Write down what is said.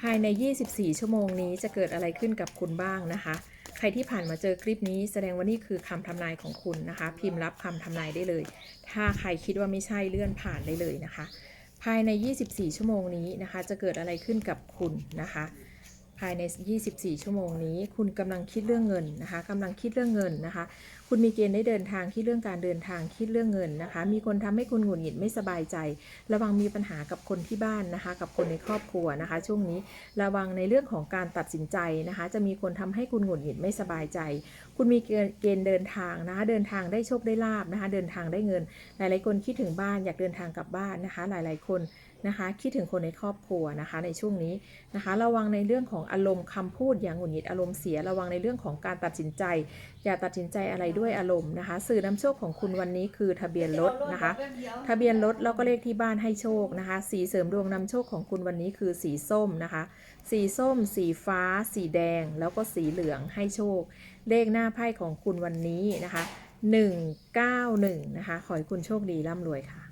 ภายใน 24 ชั่วโมงนี้จะเกิดอะไรขึ้นกับคุณบ้างนะคะ ใครที่ผ่านมาเจอคลิปนี้แสดงว่านี่คือคำทำนายของคุณนะคะ พิมพ์รับคำทำนายได้เลย ถ้าใครคิดว่าไม่ใช่เลื่อนผ่านได้เลยนะคะ ภายใน 24 ชั่วโมงนี้นะคะ จะเกิดอะไรขึ้นกับคุณนะคะ ภายใน 24 ชั่วโมงนี้ คุณกำลังคิดเรื่องเงินนะคะกำลังคิดเรื่องเงินนะคะ คุณมีเกณฑ์ได้เดินทางคิดเรื่องการเดินทางคิดเรื่องเงินนะคะ มีคนทำให้คุณหงุดหงิดไม่สบายใจ ระวังมีปัญหากับคนที่บ้านนะคะ กับคนในครอบครัวนะคะ ช่วงนี้ระวังในเรื่องของการตัดสินใจนะคะ จะมีคนทำให้คุณหงุดหงิดไม่สบายใจ คุณมีเกณฑ์เดินทางนะคะ เดินทางได้โชคได้ลาบนะคะ เดินทางได้เงิน หลายๆคนคิดถึงบ้านอยากเดินทางกลับบ้านนะคะ หลายๆคนนะคะคิดถึงคนในครอบครัวนะคะในช่วงนี้นะคะ ระวังในเรื่องของอารมณ์คำพูดอย่างหงุดหงิดอารมณ์เสีย ระวังในเรื่องของการตัดสินใจ อย่าตัดสินใจอะไรด้วยอารมณ์นะคะ สื่อนำโชคของคุณวันนี้คือทะเบียนรถนะคะ ทะเบียนรถแล้วก็เลขที่บ้านให้โชคนะคะ สีเสริมดวงนำโชคของคุณวันนี้คือสีส้มนะคะ สีส้ม สีฟ้า สีแดง แล้วก็สีเหลืองให้โชค เลขหน้าไพ่ของคุณวันนี้นะคะ 191 นะคะ ขอให้คุณโชคดีร่ำรวยค่ะ